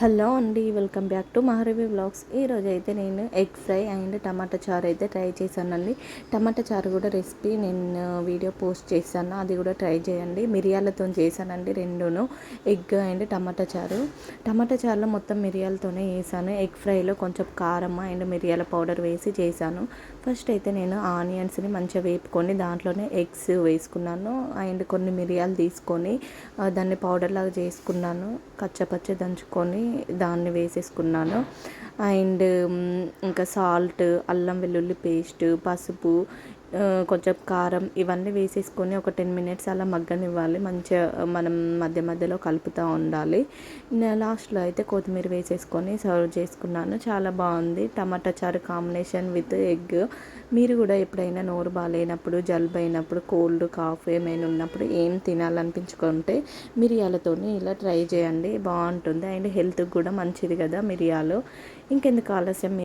Hello అండి welcome back to Maharavi blogs ఈరోజు అయితే నేను ఎగ్ ఫ్రై అండ్ టమాటా చారు అయితే ట్రై చేశానండి. టమాటా చారు కూడా రెసిపీ నేను వీడియో పోస్ట్ చేశాను. అది కూడా ట్రై చేయండి. మిరియాలతో చేశానండి రెండును ఎగ్ అండ్ టమాటా చారు. టమాటా చారులో మొత్తం మిరియాలతోనే వేసాను ఎగ్ ఫ్రైలో కొంచెం కారం అండ్ మిరియాల పౌడర్ వేసి చేశాను. ఫస్ట్ అయితే నేను ఆనియన్స్ని మంచిగా వేపుకొని దాంట్లోనే ఎగ్స్ వేసుకున్నాను అండ్ కొన్ని మిరియాలు తీసుకొని దాన్ని పౌడర్ లాగా చేసుకున్నాను. కచ్చపచ్చ దంచుకొని దాన్ని వేసేసుకున్నాను. అండ్ ఇంకా సాల్ట్ అల్లం వెల్లుల్లి పేస్ట్ పసుపు కొంచెం కారం ఇవన్నీ వేసేసుకొని ఒక టెన్ మినిట్స్ అలా మగ్గనివ్వాలి. మంచిగా మనం మధ్య మధ్యలో కలుపుతూ ఉండాలి. లాస్ట్లో అయితే కొత్తిమీర వేసేసుకొని సర్వ్ చేసుకున్నాను. చాలా బాగుంది. టమాటా చారు కాంబినేషన్ విత్ ఎగ్. మీరు కూడా ఎప్పుడైనా నోరు బాగాలేనప్పుడు జలుబు అయినప్పుడు కోల్డ్ కాఫ్ ఏమైనా ఉన్నప్పుడు ఏం తినాలనిపించుకుంటే మిరియాలతోని ఇలా ట్రై చేయండి. బాగుంటుంది. అండ్ హెల్త్కి కూడా మంచిది కదా మిరియాలు. ఇంకెందుకు ఆలస్యం?